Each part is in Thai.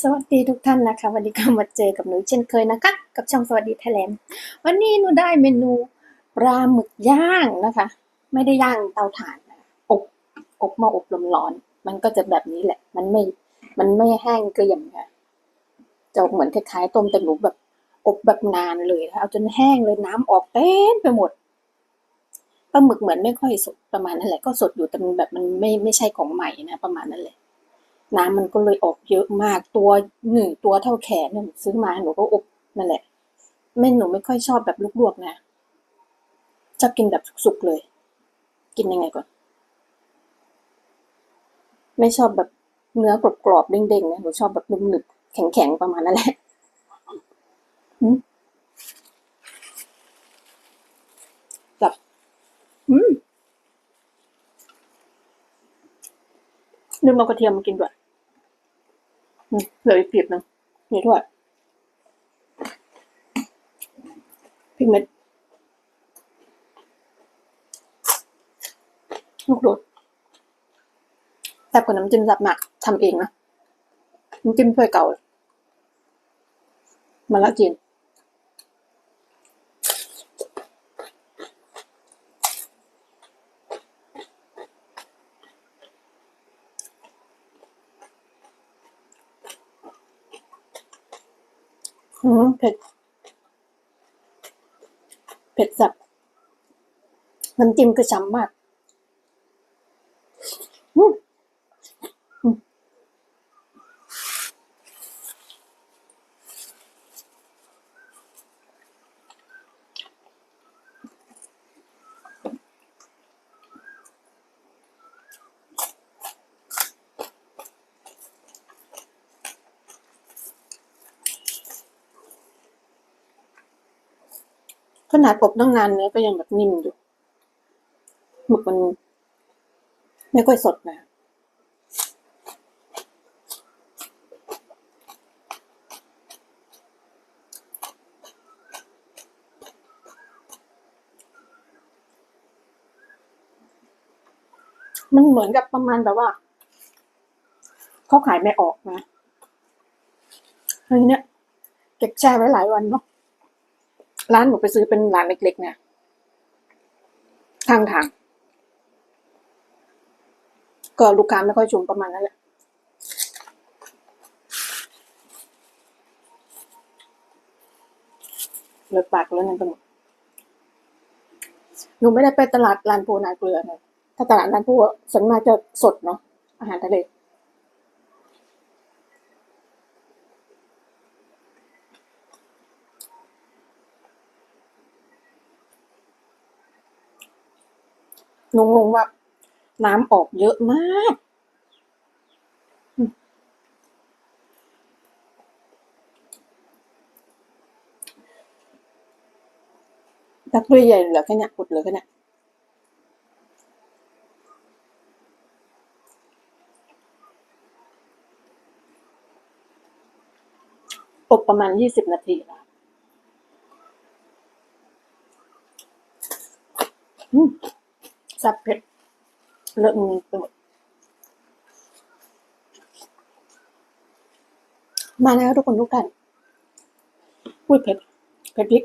สวัสดีทุกท่านนะคะ วันนี้ก็มาเจอกับหนูเช่นเคยนะคะ กับช่องสวัสดีไทยแลนด์วันนี้หนูได้เมนูปลาหมึกย่างนะคะ ไม่ได้ย่างเตาถ่านนะอบอบม้อบลมร้อน มันก็จะแบบนี้แหละ มันไม่ มันไม่แห้งเกรียมค่ะจะเหมือนคล้ายๆต้มแต่หนูแบบอบแบบนานเลยนะะเอาจนแห้งเลยน้ำออกเต็มไปหมดปลาหมึกเหมือนไม่ค่อยสดประมาณนั้นแหละก็สดอยู่แต่มันแบบมันไม่ไม่ใช่ของใหม่นะประมาณนั้นเลย น้ำมันก็เลยออกเยอะมากตัวหนึ่งตัวเท่าแขนเนี่ยหนูซื้อมาหนูก็อบนั่นแหละแม่หนูไม่ค่อยชอบแบบลวกๆนะชอบกินแบบสุกๆเลย กินยังไงก่อน ไม่ชอบแบบเนื้อกรอบๆเด้งๆนะหนูชอบแบบนุ่มหนึบแข็งๆประมาณนั้นแหละแบบอืมลืมเอากระเทียมมากินด้วย เหลืออีกปีบหนึงนี่ด้วยพริกเม็ดลูกโดดแต่กว่าน้ำจิ้มสับหมักทำเองนะน้ำจิ้มถ้วยเก่ามาละจีนอืมเผ็ด เผ็ดสับน้ำจิ้มก็ฉ่ำมาก ขนาดอบตั้งนานเนื้อก็ยังแบบนิ่มอยู่หมึกมัน ไม่ค่อยสดนะมันเหมือนกับประมาณแบบว่าเขาขายไม่ออกนะอันนี้เนี่ยเก็บแช่ไว้หลายวันเนาะ ร้านหนูไปซื้อเป็นร้านเล็ก ๆ เนี่ยข้างทาง ก็ลูกค้าไม่ค่อยชุมประมาณนั้นแหละเลือดปากแล้วนั่นไปหมดหนูไม่ได้ไปตลาดร้านปูนาเกลือนะถ้าตลาดร้านปูอะส่วนมากจะสดเนาะอาหารทะเล หนูงงว่าน้ำออกเยอะมากตักด้วยใหญ่เหลือแค่เนี้ยอุดเหลือแค่เนี้ยอบประมาณยี่สิบนาทีละอืม ซับเผ็ดเลอะมือไปหมดมาแล้วทุกคนทุกท่านพูดเผ็ดเผ็ดพริก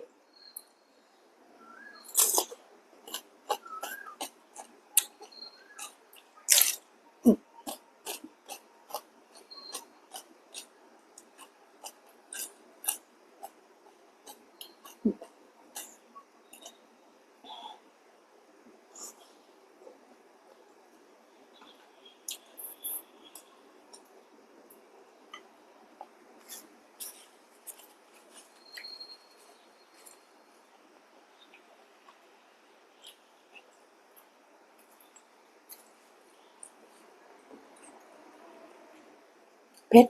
เผ็ด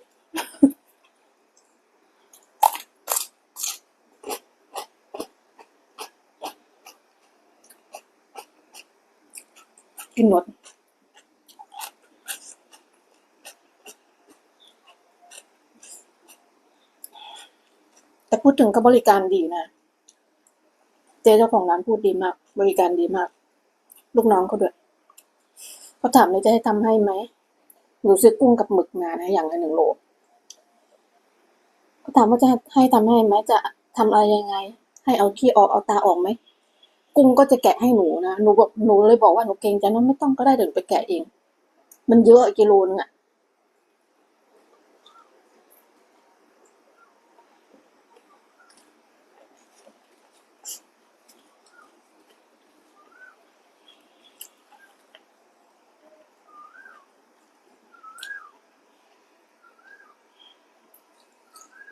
กินหมดแต่พูดถึงก็บริการดีนะ เจ๊เจ้าของร้านพูดดีมาก บริการดีมาก ลูกน้องเขาด้วยเขาถามเลยจะให้ทำให้ไหมหนูซื้อกุ้งกับหมึกมานะ อย่างละหนึ่งโลก็ถามว่าจะให้ทำให้ไหมจะทำอะไรยังไง ให้เอาขี้ออกเอาตาออกไหม กุ้งก็จะแกะให้หนูนะหนูบอกหนูเลยบอกว่าหนูเกรงใจน้องไม่ต้องก็ได้เดี๋ยวหนูไปแกะเอง มันเยอะกิโลนึงอะ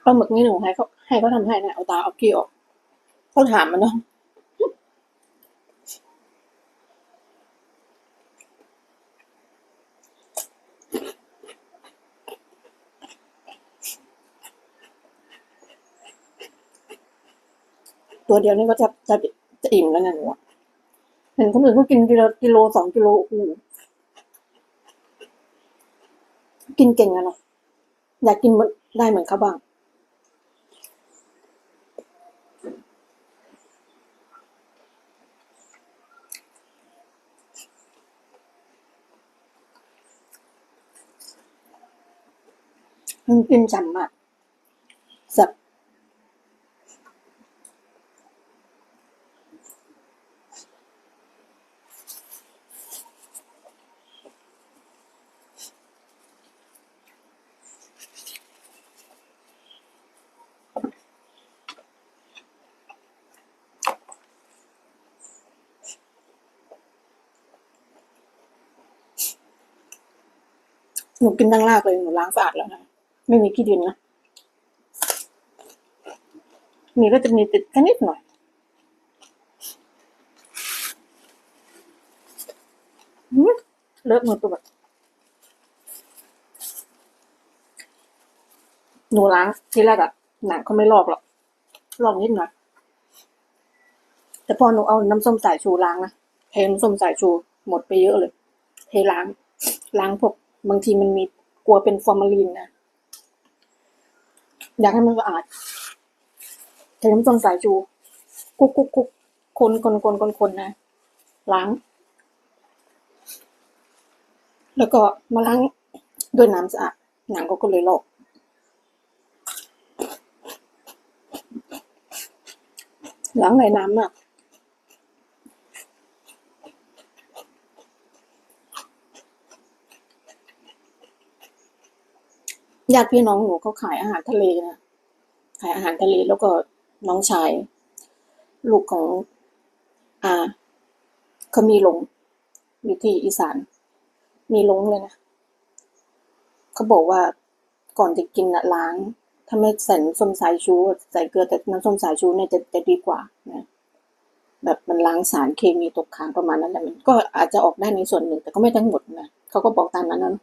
ปลาหมึกนี่หนูให้เขาให้เขาทำให้นะเอาตาเอาขี้ออกเขาถามมันเนาะ ตัวเดียวนี่ก็จะจะจะอิ่มแล้วนะหนูเห็นคนอื่นเขากินกิโลกิโลสองกิโลโอ้โหกินเก่งอะเนาะอยากกินหมือนได้เหมือนเขาบ้างมันกินฉ่ำมากแซ่บ หนูกินทั้งรากเลยหนูล้างสะอาดแล้วนะไม่มีขี้ดินนะมีก็จะมีติดแค่นิดหน่อยหืมเลอะมือตัวแบบหนูล้างที่แรกอะหนังเขาไม่ลอกหรอกลอกนิดหน่อยแต่พอหนูเอาน้ำส้มสายชูล้างนะเทน้ำส้มสายชูหมดไปเยอะเลยเทล้าง ล้างพวก บางทีมันมีกลัวเป็นฟอร์มาลีนนะ อยากให้มันสะอาดใช้น้ำส้มสายชูกุกกุกกุกคนคนคนคนคนนะ ล้าง แล้วก็มาล้างด้วยน้ำสะอาดหนังก็ก็เลยลอกล้างในน้ำอะ ญาติพี่น้องหนูเขาขายอาหารทะเลนะขายอาหารทะเลแล้วก็น้องชาย ลูกของอาเขามีหลงอยู่ที่อีสาน มีหลงเลยนะเขาบอกว่าก่อนจะกินนะล้าง ถ้าไม่ใส่น้ำส้มสายชูใส่เกลือแต่น้ำส้มสายชูเนี่ยจะจะดีกว่านะแบบมันล้างสารเคมีตกค้างประมาณนั้นแหละมันก็อาจจะออกได้ในส่วนหนึ่ง แต่ก็ไม่ทั้งหมดนะเขาก็บอกตามนั้นนะ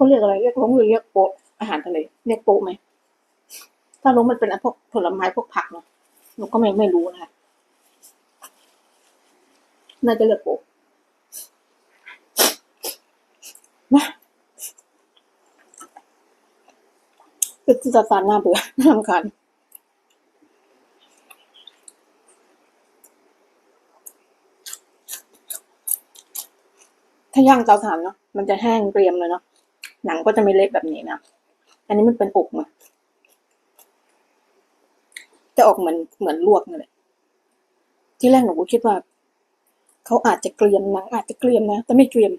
เขาเรียกอะไร เรียกลงหรือเรียกโปะอาหารทะเลเรียกโปะไหม ถ้าลงมันเป็นพวกผลไม้พวกผักเนาะหนูก็ไม่ไม่รู้นะคะน่าจะเรียกโปะนะเป็นจิตสารน่าเบื่อน่ารำคาญถ้าย่างเตาถ่านเนาะมันจะแห้งเกรียมเลยเนาะ หนังก็จะไม่เละแบบนี้นะ อันนี้มันเป็นอกมาจะออกเหมือนเหมือนลวกนั่นแหละที่แรกหนูก็คิดว่าเขาอาจจะเกรียมหนังอาจจะเกรียมนะแต่ไม่เกรียม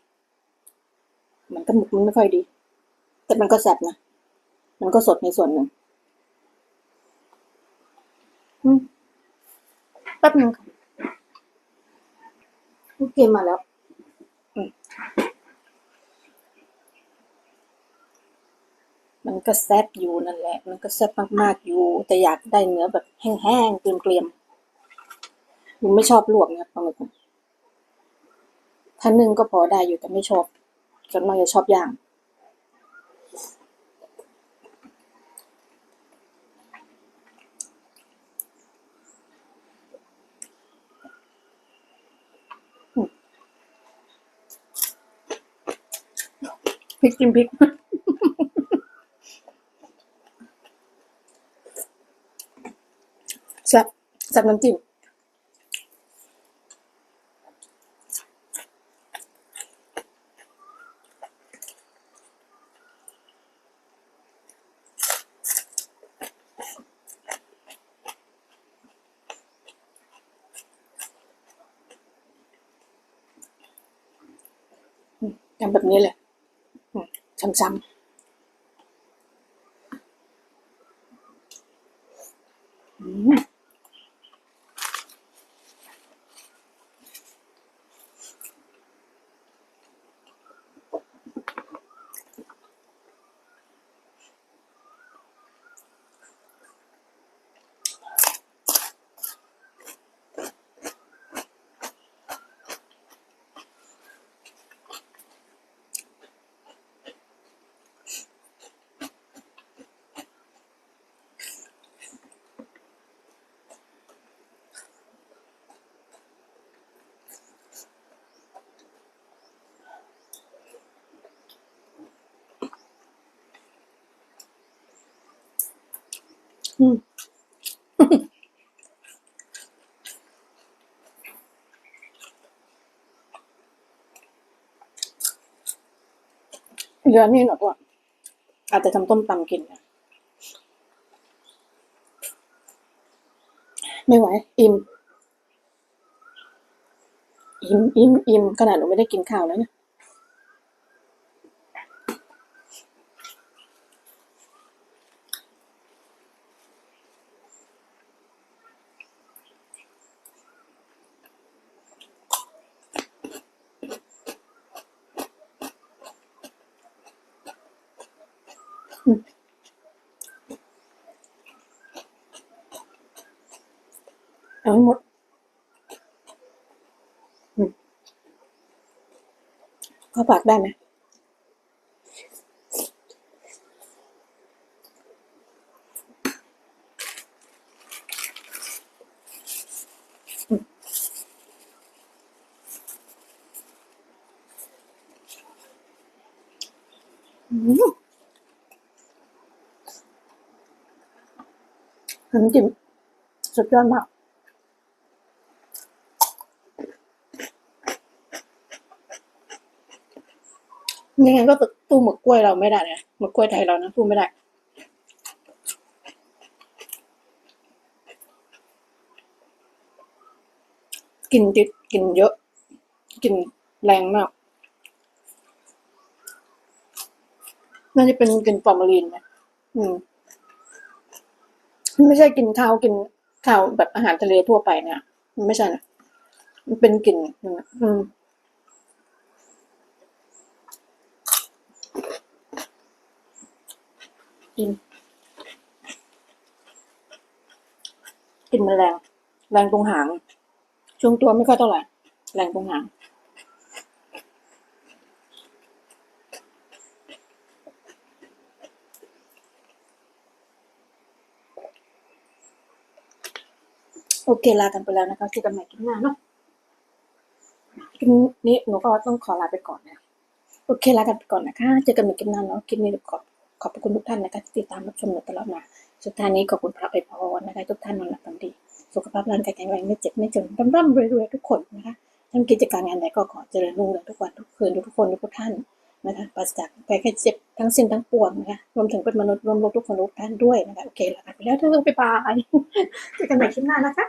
มันก็หมึกมันไม่ค่อยดี แต่มันก็แซ่บนะมันก็สดในส่วนหนึ่งแป๊บนึงค่ะลูกเกมมาแล้ว มันก็แซ่บอยู่นั่นแหละ มันก็แซ่บมากๆอยู่ แต่อยากได้เนื้อแบบแห้งๆ เกรียมๆหนูไม่ชอบลวกนะปลาหมึกถ้านึ่งก็พอได้อยู่แต่ไม่ชอบส่วนมากจะชอบย่าง พริกจิ้มพริก อ จากน้ำจิ้มทำแบบนี้เลยซ้ำๆ เดือนนี้หนูก็อาจจะทำต้มตำกินนะไม่ไหว อิ่ม อิ่มอิ่มอิ่มขนาดหนูไม่ได้กินข้าวแล้วเนี่ย เอาหมดเขาปากได้ไหมอืมอืม น้ำจิ้มสุดยอดมากยังไงก็ตู้หมึกกล้วยเราไม่ได้นะหมึกกล้วยไทยเรานะตู้ไม่ได้กินติดกินเยอะกินแรงมากน่าจะเป็นกินฟอร์มาลีนไหมอืม ไม่ใช่กินข้าวกินข้าวแบบอาหารทะเลทั่วไปเนี่ยมันไม่ใช่นะมันเป็นกลิ่นอืมกินกลิ่นมันแรง แรงตรงหาง ช่วงตัวไม่ค่อยเท่าไหร่ แรงตรงหาง อเคลากันไปแล้วนะคะเจอกันใหม่คลิปหน้าเนาะคลิปนี้หนูก็ต้องขอลาไปก่อนนะโอเคลากันไปก่อนนะคะ เจอกันใหม่คลิปหน้าเนาะคลิปนี้ขอขอบคุณทุกท่านนะคะที่ติดตามรับชมหนูตลอดมาสุดท้ายนี้ขอบคุณพระอวยพรนะคะทุกท่านนอนหลับฝันดี สุขภาพร่างกายแข็งแรงไม่เจ็บไม่จนร่ำร่ำรวยรวยทุกคนนะคะทำกิจการงานใดก็ขอเจริญรุ่งเรืองทุกวันทุกคืนทุกคนทุกท่านนะคะปราศจากภัยแค่เจ็บทั้งสิ้นทั้งปวงนะคะรวมถึงเป็นมนุษย์รวมโลกทุกคนทุกท่านด้วยนะคะโอเคแลากันไปแล้วทุกท่านบ๊ายบายเจอกันใหม่คลิปหน้านะคะ